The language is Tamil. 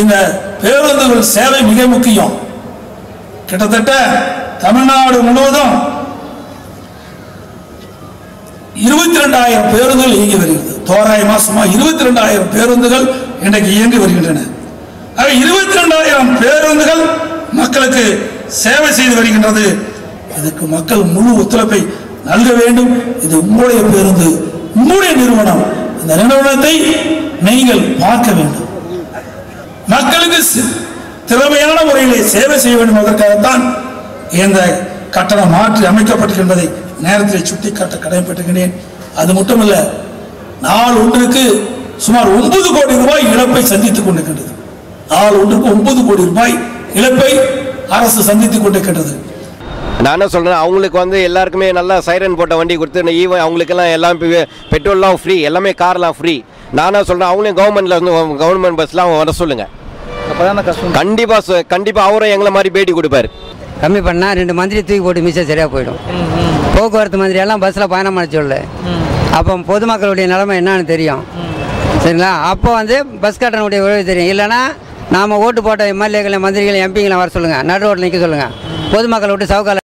இந்த பேருந்துகள் சேவை மிக முக்கியம். கிட்டத்தட்ட தமிழ்நாடு முழுவதும் இருபத்தி ரெண்டாயிரம் பேருந்துகள் இயங்கி வருகிறது. தோராயமா சுமார் இருபத்தி ரெண்டாயிரம் பேருந்துகள் இன்றைக்கு இயங்கி வருகின்றன. ஆக இருபத்தி ரெண்டாயிரம் பேருந்துகள் மக்களுக்கு சேவை செய்து வருகின்றது. இதுக்கு மக்கள் முழு ஒத்துழைப்பை நல்க வேண்டும். இது உங்களுடைய பேருந்து உங்களுடைய நிறுவனம். இந்த நிறுவனத்தை நீங்கள் பார்க்க வேண்டும். மக்களுக்கு திறமையான முறையிலே சேவை செய்ய வேண்டும் அதற்காகத்தான் இந்த கட்டணம் மாற்றி அமைக்கப்பட்டிருக்கின்றதை நேரத்தில் சுட்டிக்காட்ட கடமைப்பட்டிருக்கிறேன். அது மட்டுமல்ல நாள் ஒன்றுக்கு சுமார் ஒன்பது கோடி ரூபாய் இழப்பை சந்தித்துக் கொண்டிருக்கின்றது. நாள் ஒன்றுக்கு ஒன்பது கோடி ரூபாய் இழப்பை அரசு சந்தித்துக் கொண்டிருக்கின்றது. நான் என்ன சொல்கிறேன் அவங்களுக்கு வந்து எல்லாருக்குமே நல்லா சைரன் போட்ட வண்டி கொடுத்து ஈவன் அவங்களுக்கெல்லாம் எல்லாம் பெட்ரோல்லாம் ஃப்ரீ எல்லாமே கார்லாம் ஃப்ரீ. நானா சொல்கிறேன் அவங்களையும் கவர்மெண்ட்டில் வந்து கவர்மெண்ட் பஸ்லாம் வர சொல்லுங்கள் கண்டிப்பாக கண்டிப்பாக அவரும் எங்களை மாதிரி பேட்டி கொடுப்பாரு. கம்மி பண்ணால் ரெண்டு மந்திரி தூக்கி போட்டு மிச்சம் சரியாக போயிடும். போக்குவரத்து மந்திரி எல்லாம் பஸ்ஸில் பயணம் பண்ண சொல்லு அப்போ பொதுமக்களுடைய நிலைமை என்னன்னு தெரியும். சரிங்களா? அப்போ வந்து பஸ் கட்டணனுடைய விளைவு தெரியும். இல்லைன்னா நாம் ஓட்டு போட்ட எம்எல்ஏகளை மந்திரிகளை எம்பிங்களை வர சொல்லுங்கள் நடு ரோட்டில் நிற்க சொல்லுங்கள் பொதுமக்களை விட்டு சவுக்கால